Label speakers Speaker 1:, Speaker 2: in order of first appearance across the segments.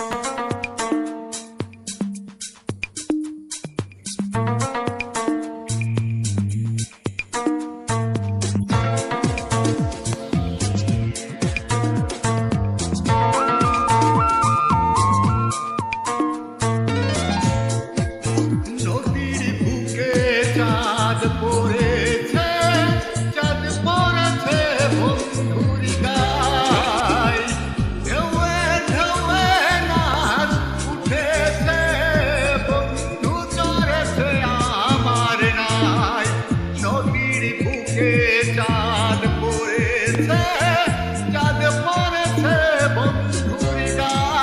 Speaker 1: নদীর চাঁদ পড়েছে বন্ধুর গায়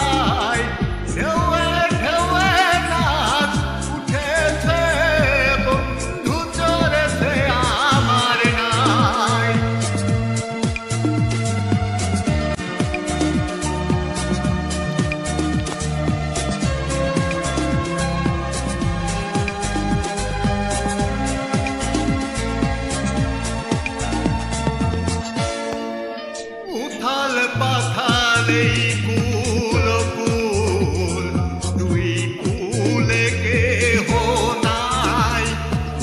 Speaker 1: উথাল পাথালে কুল কুল। দুই কুলে কে হো নাই।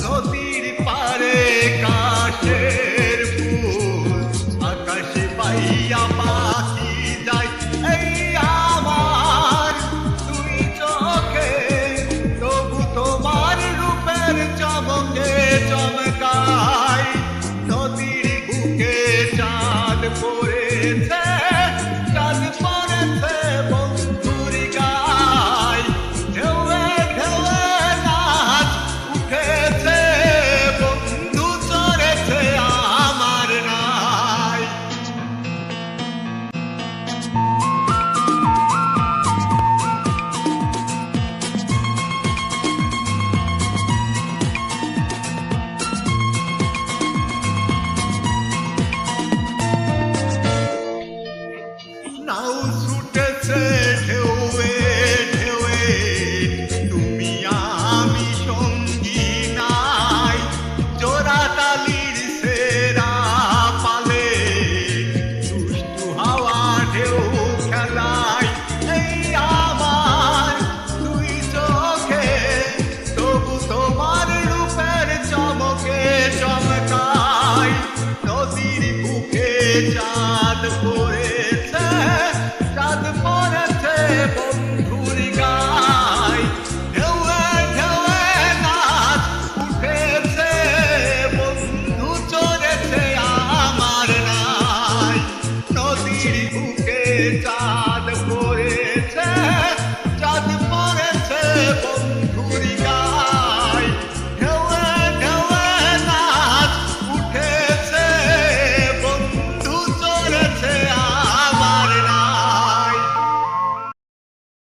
Speaker 1: নদীর পারে কাশের ফুল। আকাশে পাইয়া ছুটেছে ঢেউয়ে ঢেউয়ে। তুমি আমি সঙ্গী নাই, জোড়া তালির সেরা পালে। দুষ্টু হাওয়া ঢেউ খেলায়, এই আমার দুই চোখে। তবু তোমার রূপের চমকে চমকায়, নদীর বুকে চাঁদ खुशी के चाँद